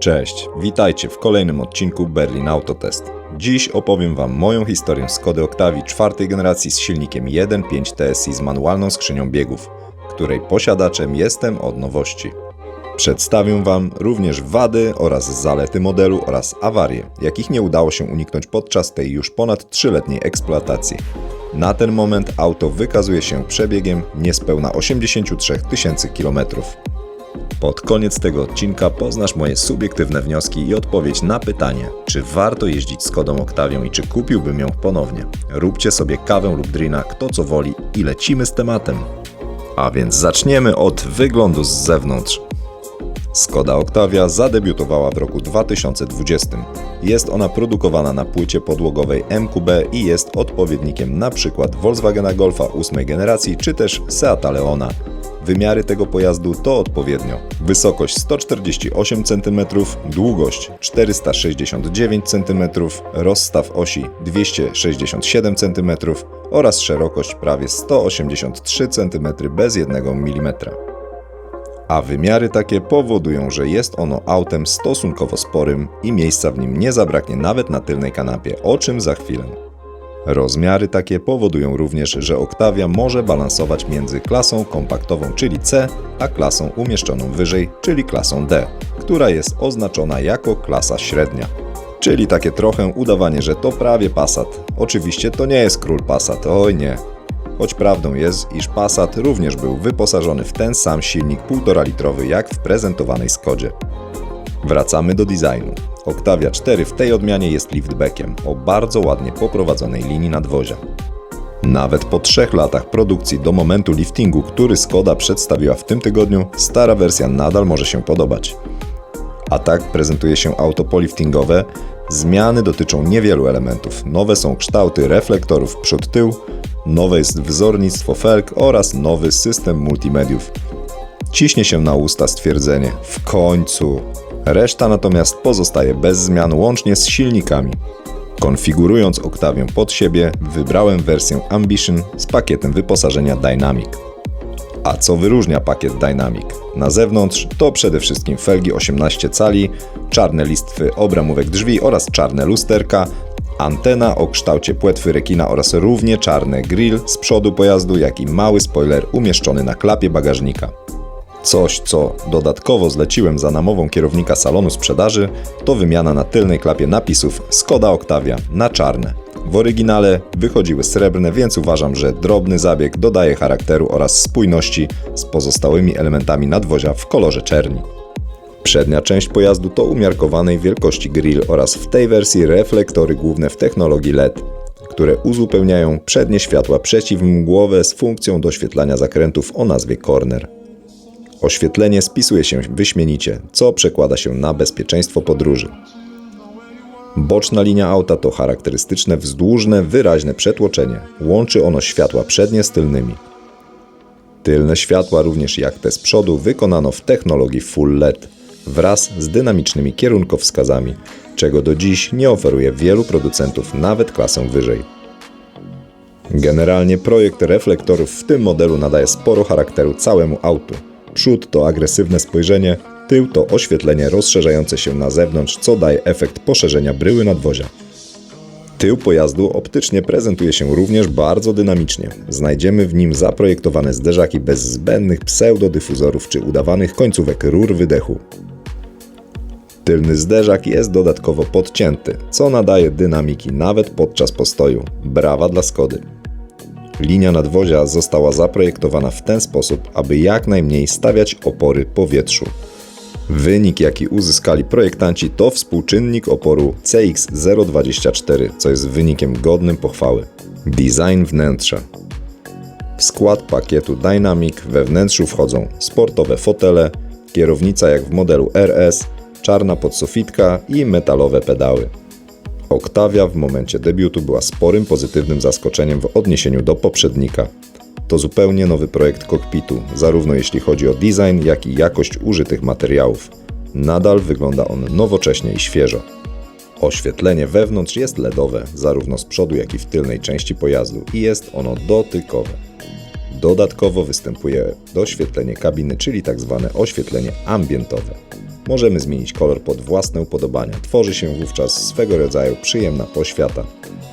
Cześć, witajcie w kolejnym odcinku Berlin Autotest. Dziś opowiem Wam moją historię Skody Octavii czwartej generacji z silnikiem 1.5 TSI z manualną skrzynią biegów, której posiadaczem jestem od nowości. Przedstawię Wam również wady oraz zalety modelu oraz awarie, jakich nie udało się uniknąć podczas tej już ponad 3-letniej eksploatacji. Na ten moment auto wykazuje się przebiegiem niespełna 83 tysięcy kilometrów. Pod koniec tego odcinka poznasz moje subiektywne wnioski i odpowiedź na pytanie, czy warto jeździć Skodą Oktawią i czy kupiłbym ją ponownie. Róbcie sobie kawę lub drina, kto co woli i lecimy z tematem. A więc zaczniemy od wyglądu z zewnątrz. Skoda Octavia zadebiutowała w roku 2020. Jest ona produkowana na płycie podłogowej MQB i jest odpowiednikiem np. Volkswagena Golfa 8 generacji czy też Seata Leona. Wymiary tego pojazdu to odpowiednio wysokość 148 cm, długość 469 cm, rozstaw osi 267 cm oraz szerokość prawie 183 cm bez 1 mm a wymiary takie powodują, że jest ono autem stosunkowo sporym i miejsca w nim nie zabraknie nawet na tylnej kanapie, o czym za chwilę. Rozmiary takie powodują również, że Octavia może balansować między klasą kompaktową, czyli C, a klasą umieszczoną wyżej, czyli klasą D, która jest oznaczona jako klasa średnia. Czyli takie trochę udawanie, że to prawie Passat. Oczywiście to nie jest król Passat, oj nie choć prawdą jest, iż Passat również był wyposażony w ten sam silnik 1,5 litrowy jak w prezentowanej Skodzie. Wracamy do designu. Octavia 4 w tej odmianie jest liftbackiem o bardzo ładnie poprowadzonej linii nadwozia. Nawet po trzech latach produkcji do momentu liftingu, który Skoda przedstawiła w tym tygodniu, stara wersja nadal może się podobać. A tak prezentuje się auto poliftingowe. Zmiany dotyczą niewielu elementów. Nowe są kształty reflektorów przód-tył, nowe jest wzornictwo felg oraz nowy system multimediów. Ciśnie się na usta stwierdzenie w końcu. Reszta natomiast pozostaje bez zmian łącznie z silnikami. Konfigurując Octavię pod siebie, wybrałem wersję Ambition z pakietem wyposażenia Dynamic. A co wyróżnia pakiet Dynamic? Na zewnątrz to przede wszystkim felgi 18 cali, czarne listwy obramówek drzwi oraz czarne lusterka, antena o kształcie płetwy rekina oraz równie czarny grill z przodu pojazdu, jak i mały spoiler umieszczony na klapie bagażnika. Coś, co dodatkowo zleciłem za namową kierownika salonu sprzedaży, to wymiana na tylnej klapie napisów Skoda Octavia na czarne. W oryginale wychodziły srebrne, więc uważam, że drobny zabieg dodaje charakteru oraz spójności z pozostałymi elementami nadwozia w kolorze czerni. Przednia część pojazdu to umiarkowanej wielkości grill oraz w tej wersji reflektory główne w technologii LED, które uzupełniają przednie światła przeciwmgłowe z funkcją doświetlania zakrętów o nazwie corner. Oświetlenie spisuje się wyśmienicie, co przekłada się na bezpieczeństwo podróży. Boczna linia auta to charakterystyczne wzdłużne, wyraźne przetłoczenie. Łączy ono światła przednie z tylnymi. Tylne światła, również jak te z przodu, wykonano w technologii Full LED wraz z dynamicznymi kierunkowskazami, czego do dziś nie oferuje wielu producentów nawet klasę wyżej. Generalnie projekt reflektorów w tym modelu nadaje sporo charakteru całemu autu. Przód to agresywne spojrzenie, tył to oświetlenie rozszerzające się na zewnątrz, co daje efekt poszerzenia bryły nadwozia. Tył pojazdu optycznie prezentuje się również bardzo dynamicznie. Znajdziemy w nim zaprojektowane zderzaki bez zbędnych pseudodyfuzorów czy udawanych końcówek rur wydechu. Tylny zderzak jest dodatkowo podcięty, co nadaje dynamiki nawet podczas postoju. Brawa dla Skody. Linia nadwozia została zaprojektowana w ten sposób, aby jak najmniej stawiać opory powietrzu. Wynik, jaki uzyskali projektanci, to współczynnik oporu CX024, co jest wynikiem godnym pochwały. Design wnętrza. W skład pakietu Dynamic we wnętrzu wchodzą sportowe fotele, kierownica jak w modelu RS, czarna podsufitka i metalowe pedały. Octavia w momencie debiutu była sporym pozytywnym zaskoczeniem w odniesieniu do poprzednika. To zupełnie nowy projekt kokpitu, zarówno jeśli chodzi o design, jak i jakość użytych materiałów. Nadal wygląda on nowocześnie i świeżo. Oświetlenie wewnątrz jest LEDowe, zarówno z przodu, jak i w tylnej części pojazdu i jest ono dotykowe. Dodatkowo występuje doświetlenie kabiny, czyli tak zwane oświetlenie ambientowe. Możemy zmienić kolor pod własne upodobania. Tworzy się wówczas swego rodzaju przyjemna poświata.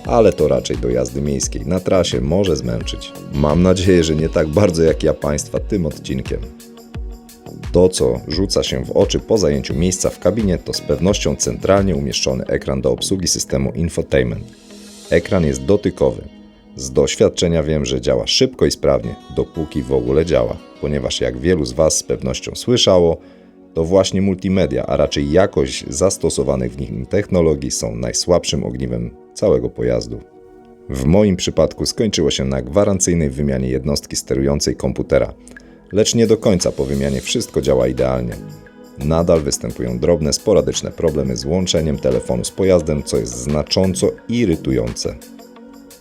Ale to raczej do jazdy miejskiej. Na trasie może zmęczyć. Mam nadzieję, że nie tak bardzo jak ja Państwa tym odcinkiem. To, co rzuca się w oczy po zajęciu miejsca w kabinie, to z pewnością centralnie umieszczony ekran do obsługi systemu infotainment. Ekran jest dotykowy. Z doświadczenia wiem, że działa szybko i sprawnie, dopóki w ogóle działa, ponieważ jak wielu z Was z pewnością słyszało, to właśnie multimedia, a raczej jakość zastosowanych w nim technologii są najsłabszym ogniwem całego pojazdu. W moim przypadku skończyło się na gwarancyjnej wymianie jednostki sterującej komputera, lecz nie do końca po wymianie wszystko działa idealnie. Nadal występują drobne, sporadyczne problemy z łączeniem telefonu z pojazdem, co jest znacząco irytujące.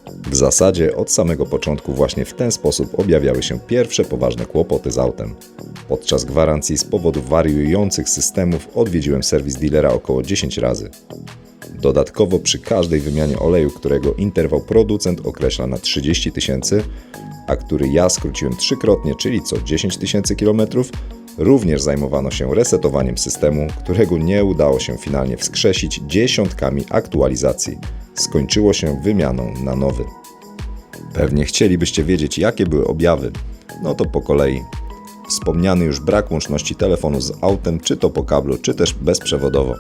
W zasadzie od samego początku właśnie w ten sposób objawiały się pierwsze poważne kłopoty z autem. Podczas gwarancji z powodu wariujących systemów odwiedziłem serwis dealera około 10 razy. Dodatkowo przy każdej wymianie oleju, którego interwał producent określa na 30 tysięcy, a który ja skróciłem trzykrotnie, czyli co 10 tysięcy kilometrów, również zajmowano się resetowaniem systemu, którego nie udało się finalnie wskrzesić dziesiątkami aktualizacji. Skończyło się wymianą na nowy. Pewnie chcielibyście wiedzieć, jakie były objawy. No to po kolei. Wspomniany już brak łączności telefonu z autem, czy to po kablu, czy też bezprzewodowo.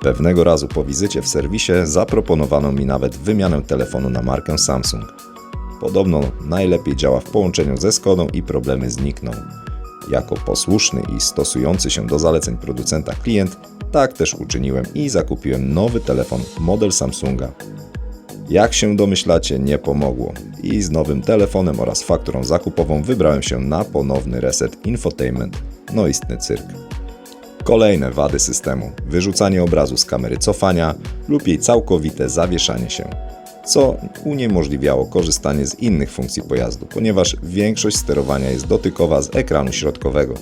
Pewnego razu po wizycie w serwisie zaproponowano mi nawet wymianę telefonu na markę Samsung. Podobno najlepiej działa w połączeniu ze Skodą i problemy znikną. Jako posłuszny i stosujący się do zaleceń producenta klient, tak też uczyniłem i zakupiłem nowy telefon model Samsunga. Jak się domyślacie, nie pomogło i z nowym telefonem oraz fakturą zakupową wybrałem się na ponowny reset infotainment. No istny cyrk. Kolejne wady systemu: wyrzucanie obrazu z kamery cofania lub jej całkowite zawieszanie się, co uniemożliwiało korzystanie z innych funkcji pojazdu, ponieważ większość sterowania jest dotykowa z ekranu środkowego.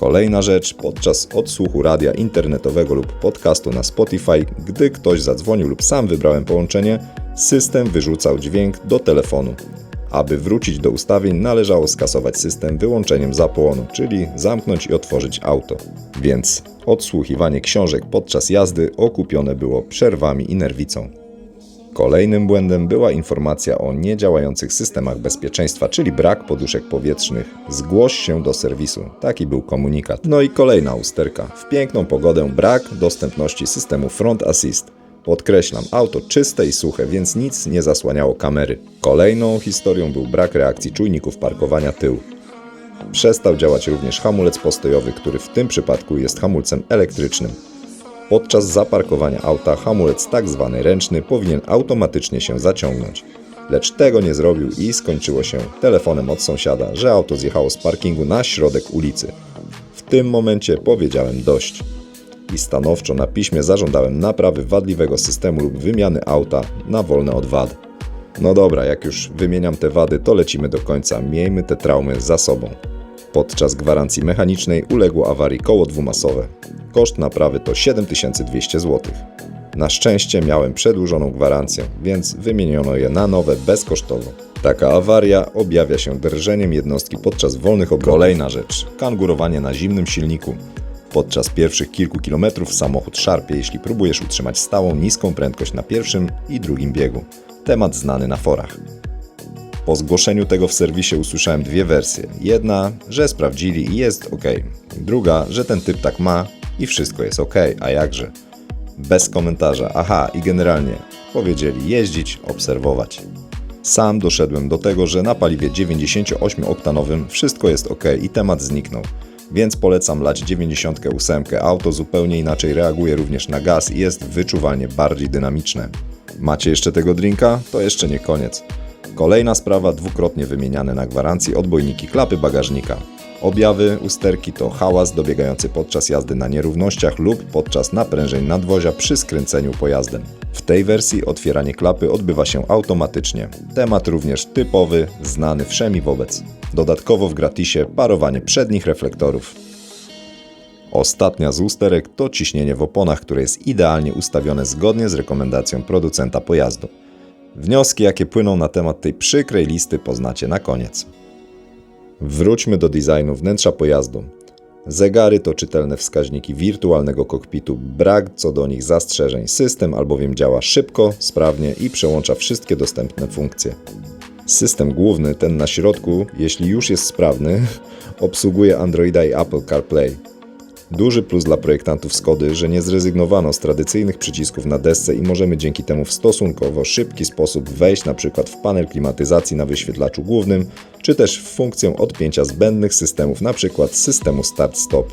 Kolejna rzecz, podczas odsłuchu radia internetowego lub podcastu na Spotify, gdy ktoś zadzwonił lub sam wybrałem połączenie, system wyrzucał dźwięk do telefonu. Aby wrócić do ustawień, należało skasować system wyłączeniem zapłonu, czyli zamknąć i otworzyć auto. Więc odsłuchiwanie książek podczas jazdy okupione było przerwami i nerwicą. Kolejnym błędem była informacja o niedziałających systemach bezpieczeństwa, czyli brak poduszek powietrznych. Zgłoś się do serwisu. Taki był komunikat. No i kolejna usterka. W piękną pogodę brak dostępności systemu Front Assist. Podkreślam, auto czyste i suche, więc nic nie zasłaniało kamery. Kolejną historią był brak reakcji czujników parkowania tył. Przestał działać również hamulec postojowy, który w tym przypadku jest hamulcem elektrycznym. Podczas zaparkowania auta hamulec tak zwany ręczny powinien automatycznie się zaciągnąć. Lecz tego nie zrobił i skończyło się telefonem od sąsiada, że auto zjechało z parkingu na środek ulicy. W tym momencie powiedziałem dość i stanowczo na piśmie zażądałem naprawy wadliwego systemu lub wymiany auta na wolne od wad. No dobra, jak już wymieniam te wady, to lecimy do końca. Miejmy te traumy za sobą. Podczas gwarancji mechanicznej uległo awarii koło dwumasowe. Koszt naprawy to 7200 zł. Na szczęście miałem przedłużoną gwarancję, więc wymieniono je na nowe bezkosztowo. Taka awaria objawia się drżeniem jednostki podczas wolnych obrotów. Kolejna rzecz. Kangurowanie na zimnym silniku. Podczas pierwszych kilku kilometrów samochód szarpie, jeśli próbujesz utrzymać stałą, niską prędkość na pierwszym i drugim biegu. Temat znany na forach. Po zgłoszeniu tego w serwisie usłyszałem dwie wersje. Jedna, że sprawdzili i jest ok. Druga, że ten typ tak ma i wszystko jest ok, a jakże. Bez komentarza, aha i generalnie powiedzieli jeździć, obserwować. Sam doszedłem do tego, że na paliwie 98-oktanowym wszystko jest ok i temat zniknął. Więc polecam lać 98. Auto zupełnie inaczej reaguje również na gaz i jest wyczuwalnie bardziej dynamiczne. Macie jeszcze tego drinka? To jeszcze nie koniec. Kolejna sprawa dwukrotnie wymieniane na gwarancji odbojniki klapy bagażnika. Objawy usterki to hałas dobiegający podczas jazdy na nierównościach lub podczas naprężeń nadwozia przy skręceniu pojazdem. W tej wersji otwieranie klapy odbywa się automatycznie. Temat również typowy, znany wszemi wobec. Dodatkowo w gratisie parowanie przednich reflektorów. Ostatnia z usterek to ciśnienie w oponach, które jest idealnie ustawione zgodnie z rekomendacją producenta pojazdu. Wnioski, jakie płyną na temat tej przykrej listy, poznacie na koniec. Wróćmy do designu wnętrza pojazdu. Zegary to czytelne wskaźniki wirtualnego kokpitu, brak co do nich zastrzeżeń. System albowiem działa szybko, sprawnie i przełącza wszystkie dostępne funkcje. System główny, ten na środku, jeśli już jest sprawny, obsługuje Androida i Apple CarPlay. Duży plus dla projektantów Skody, że nie zrezygnowano z tradycyjnych przycisków na desce i możemy dzięki temu w stosunkowo szybki sposób wejść przykład w panel klimatyzacji na wyświetlaczu głównym, czy też w funkcję odpięcia zbędnych systemów, przykład systemu start-stop.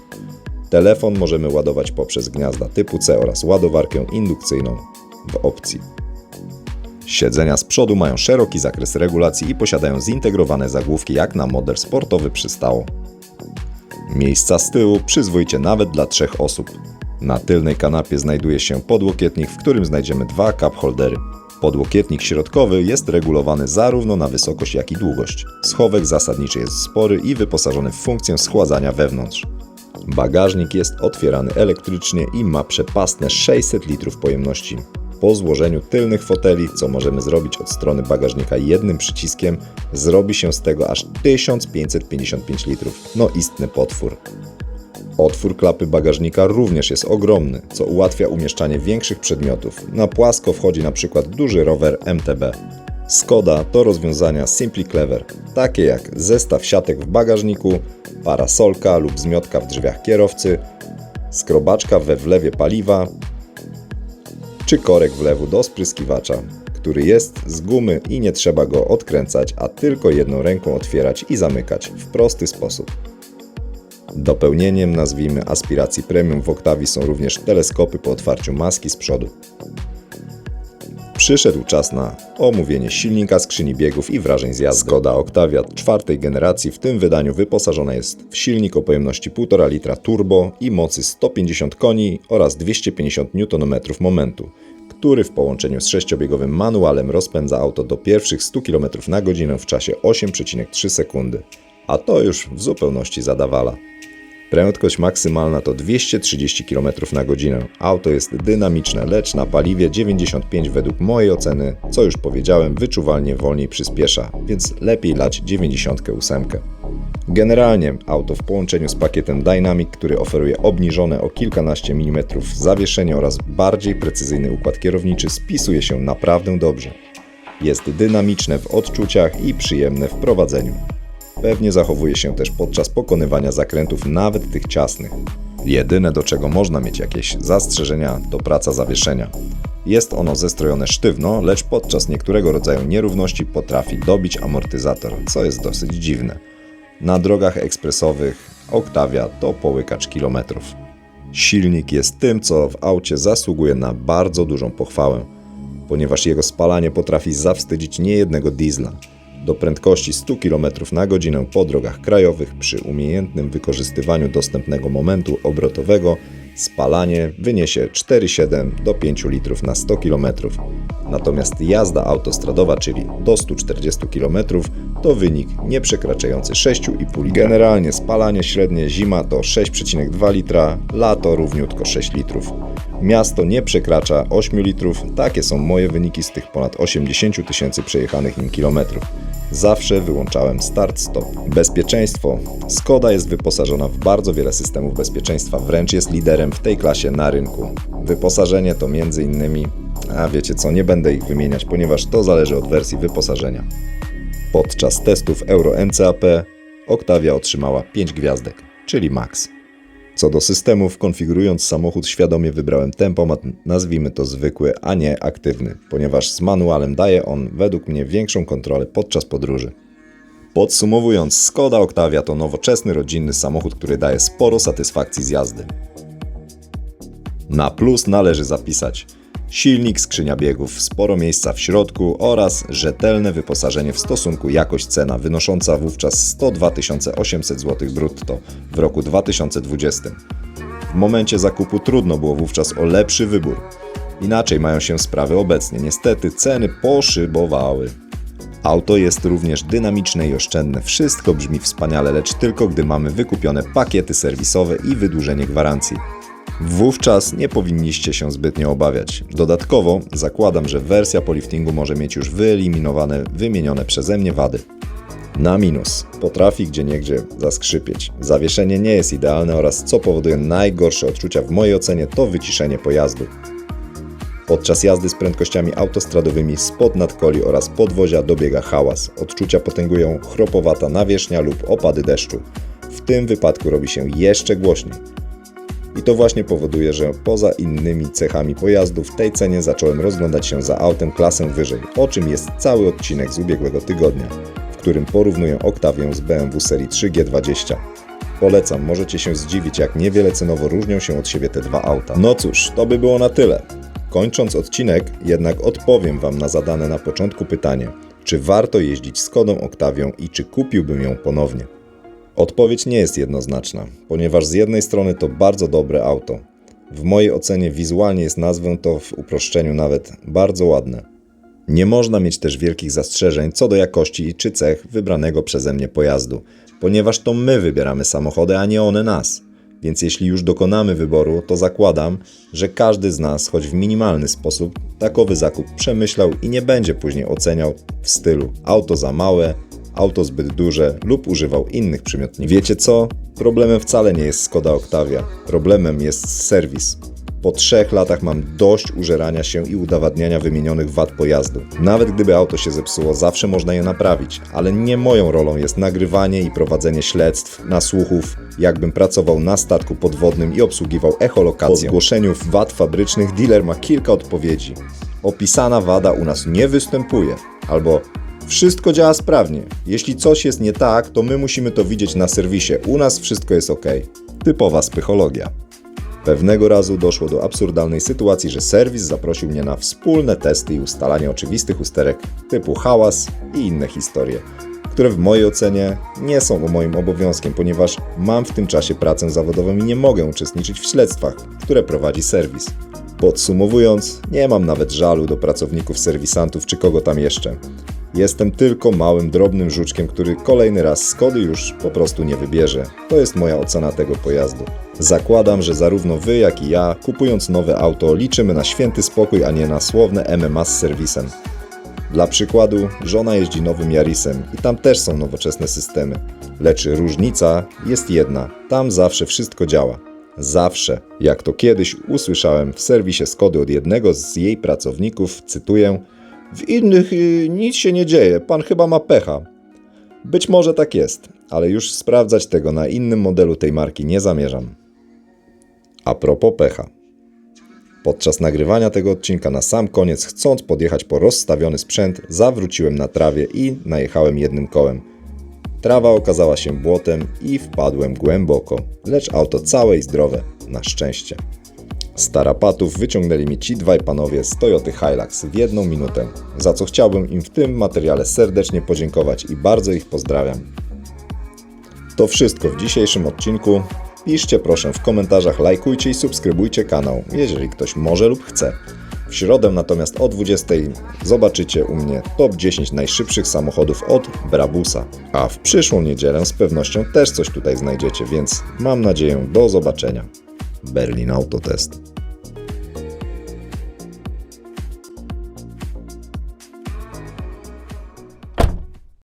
Telefon możemy ładować poprzez gniazda typu C oraz ładowarkę indukcyjną w opcji. Siedzenia z przodu mają szeroki zakres regulacji i posiadają zintegrowane zagłówki jak na model sportowy przystało. Miejsca z tyłu przyzwoicie nawet dla trzech osób. Na tylnej kanapie znajduje się podłokietnik, w którym znajdziemy dwa cup holdery. Podłokietnik środkowy jest regulowany zarówno na wysokość, jak i długość. Schowek zasadniczy jest spory i wyposażony w funkcję schładzania wewnątrz. Bagażnik jest otwierany elektrycznie i ma przepastne 600 litrów pojemności. Po złożeniu tylnych foteli, co możemy zrobić od strony bagażnika jednym przyciskiem, zrobi się z tego aż 1555 litrów. No istny potwór. Otwór klapy bagażnika również jest ogromny, co ułatwia umieszczanie większych przedmiotów. Na płasko wchodzi na przykład duży rower MTB. Skoda to rozwiązania Simply Clever, takie jak zestaw siatek w bagażniku, parasolka lub zmiotka w drzwiach kierowcy, skrobaczka we wlewie paliwa, czy korek wlewu do spryskiwacza, który jest z gumy i nie trzeba go odkręcać, a tylko jedną ręką otwierać i zamykać w prosty sposób. Dopełnieniem, nazwijmy, aspiracji premium w Octavii są również teleskopy po otwarciu maski z przodu. Przyszedł czas na omówienie silnika, skrzyni biegów i wrażeń z jazdy. Skoda Octavia czwartej generacji w tym wydaniu wyposażona jest w silnik o pojemności 1,5 litra turbo i mocy 150 koni oraz 250 Nm momentu, który w połączeniu z sześciobiegowym manualem rozpędza auto do pierwszych 100 km na godzinę w czasie 8,3 sekundy. A to już w zupełności zadawala. Prędkość maksymalna to 230 km na godzinę. Auto jest dynamiczne, lecz na paliwie 95 według mojej oceny, co już powiedziałem, wyczuwalnie wolniej przyspiesza, więc lepiej lać 98. Generalnie auto w połączeniu z pakietem Dynamic, który oferuje obniżone o kilkanaście mm zawieszenie oraz bardziej precyzyjny układ kierowniczy spisuje się naprawdę dobrze. Jest dynamiczne w odczuciach i przyjemne w prowadzeniu. Pewnie zachowuje się też podczas pokonywania zakrętów, nawet tych ciasnych. Jedyne do czego można mieć jakieś zastrzeżenia to praca zawieszenia. Jest ono zestrojone sztywno, lecz podczas niektórego rodzaju nierówności potrafi dobić amortyzator, co jest dosyć dziwne. Na drogach ekspresowych Octavia to połykacz kilometrów. Silnik jest tym, co w aucie zasługuje na bardzo dużą pochwałę, ponieważ jego spalanie potrafi zawstydzić niejednego diesla. Do prędkości 100 km na godzinę po drogach krajowych przy umiejętnym wykorzystywaniu dostępnego momentu obrotowego spalanie wyniesie 4,7 do 5 litrów na 100 km. Natomiast jazda autostradowa, czyli do 140 km, to wynik nie przekraczający 6,5 litra. Generalnie spalanie średnie zima to 6,2 litra, lato równiutko 6 litrów. Miasto nie przekracza 8 litrów, takie są moje wyniki z tych ponad 80 tysięcy przejechanych nim kilometrów. Zawsze wyłączałem start-stop. Bezpieczeństwo. Skoda jest wyposażona w bardzo wiele systemów bezpieczeństwa, wręcz jest liderem w tej klasie na rynku. Wyposażenie to m.in. A wiecie co, nie będę ich wymieniać, ponieważ to zależy od wersji wyposażenia. Podczas testów Euro NCAP Octavia otrzymała 5 gwiazdek, czyli max. Co do systemów, konfigurując samochód świadomie wybrałem tempomat, nazwijmy to zwykły, a nie aktywny, ponieważ z manualem daje on według mnie większą kontrolę podczas podróży. Podsumowując, Skoda Octavia to nowoczesny, rodzinny samochód, który daje sporo satysfakcji z jazdy. Na plus należy zapisać silnik, skrzynia biegów, sporo miejsca w środku oraz rzetelne wyposażenie w stosunku jakość-cena, wynosząca wówczas 102 800 zł brutto w roku 2020. W momencie zakupu trudno było wówczas o lepszy wybór. Inaczej mają się sprawy obecnie. Niestety ceny poszybowały. Auto jest również dynamiczne i oszczędne. Wszystko brzmi wspaniale, lecz tylko gdy mamy wykupione pakiety serwisowe i wydłużenie gwarancji. Wówczas nie powinniście się zbytnio obawiać. Dodatkowo zakładam, że wersja po liftingu może mieć już wyeliminowane wymienione przeze mnie wady. Na minus. Potrafi gdzieniegdzie zaskrzypieć. Zawieszenie nie jest idealne oraz co powoduje najgorsze odczucia w mojej ocenie to wyciszenie pojazdu. Podczas jazdy z prędkościami autostradowymi spod nadkoli oraz podwozia dobiega hałas. Odczucia potęgują chropowata nawierzchnia lub opady deszczu. W tym wypadku robi się jeszcze głośniej. I to właśnie powoduje, że poza innymi cechami pojazdu w tej cenie zacząłem rozglądać się za autem klasę wyżej, o czym jest cały odcinek z ubiegłego tygodnia, w którym porównuję Octavię z BMW serii 3G20. Polecam, możecie się zdziwić, jak niewiele cenowo różnią się od siebie te dwa auta. No cóż, to by było na tyle. Kończąc odcinek, jednak odpowiem Wam na zadane na początku pytanie, czy warto jeździć Skodą Octavią i czy kupiłbym ją ponownie. Odpowiedź nie jest jednoznaczna, ponieważ z jednej strony to bardzo dobre auto. W mojej ocenie wizualnie jest nazwę to w uproszczeniu nawet bardzo ładne. Nie można mieć też wielkich zastrzeżeń co do jakości czy cech wybranego przeze mnie pojazdu, ponieważ to my wybieramy samochody, a nie one nas. Więc jeśli już dokonamy wyboru, to zakładam, że każdy z nas, choć w minimalny sposób, takowy zakup przemyślał i nie będzie później oceniał w stylu auto za małe, auto zbyt duże lub używał innych przymiotników. Wiecie co? Problemem wcale nie jest Skoda Octavia. Problemem jest serwis. Po trzech latach mam dość użerania się i udowadniania wymienionych wad pojazdu. Nawet gdyby auto się zepsuło, zawsze można je naprawić, ale nie moją rolą jest nagrywanie i prowadzenie śledztw, nasłuchów, jakbym pracował na statku podwodnym i obsługiwał echolokację. Po zgłoszeniu wad fabrycznych dealer ma kilka odpowiedzi. Opisana wada u nas nie występuje, albo wszystko działa sprawnie. Jeśli coś jest nie tak, to my musimy to widzieć na serwisie. U nas wszystko jest ok. Typowa spychologia. Pewnego razu doszło do absurdalnej sytuacji, że serwis zaprosił mnie na wspólne testy i ustalanie oczywistych usterek typu hałas i inne historie, które w mojej ocenie nie są moim obowiązkiem, ponieważ mam w tym czasie pracę zawodową i nie mogę uczestniczyć w śledztwach, które prowadzi serwis. Podsumowując, nie mam nawet żalu do pracowników serwisantów czy kogo tam jeszcze. Jestem tylko małym, drobnym żuczkiem, który kolejny raz Skody już po prostu nie wybierze. To jest moja ocena tego pojazdu. Zakładam, że zarówno wy, jak i ja, kupując nowe auto, liczymy na święty spokój, a nie na słowne MMA z serwisem. Dla przykładu, żona jeździ nowym Yarisem i tam też są nowoczesne systemy. Lecz różnica jest jedna: tam zawsze wszystko działa. Zawsze. Jak to kiedyś usłyszałem w serwisie Skody od jednego z jej pracowników, cytuję: W innych y, nic się nie dzieje, pan chyba ma pecha. Być może tak jest, ale już sprawdzać tego na innym modelu tej marki nie zamierzam. A propos pecha. Podczas nagrywania tego odcinka na sam koniec, chcąc podjechać po rozstawiony sprzęt, zawróciłem na trawie i najechałem jednym kołem. Trawa okazała się błotem i wpadłem głęboko, lecz auto całe i zdrowe, na szczęście. Z tarapatów wyciągnęli mi ci dwaj panowie z Toyoty Hilux w jedną minutę, za co chciałbym im w tym materiale serdecznie podziękować i bardzo ich pozdrawiam. To wszystko w dzisiejszym odcinku. Piszcie proszę w komentarzach, lajkujcie i subskrybujcie kanał, jeżeli ktoś może lub chce. W środę natomiast o 20 zobaczycie u mnie top 10 najszybszych samochodów od Brabusa. A w przyszłą niedzielę z pewnością też coś tutaj znajdziecie, więc mam nadzieję do zobaczenia. Berlin Autotest.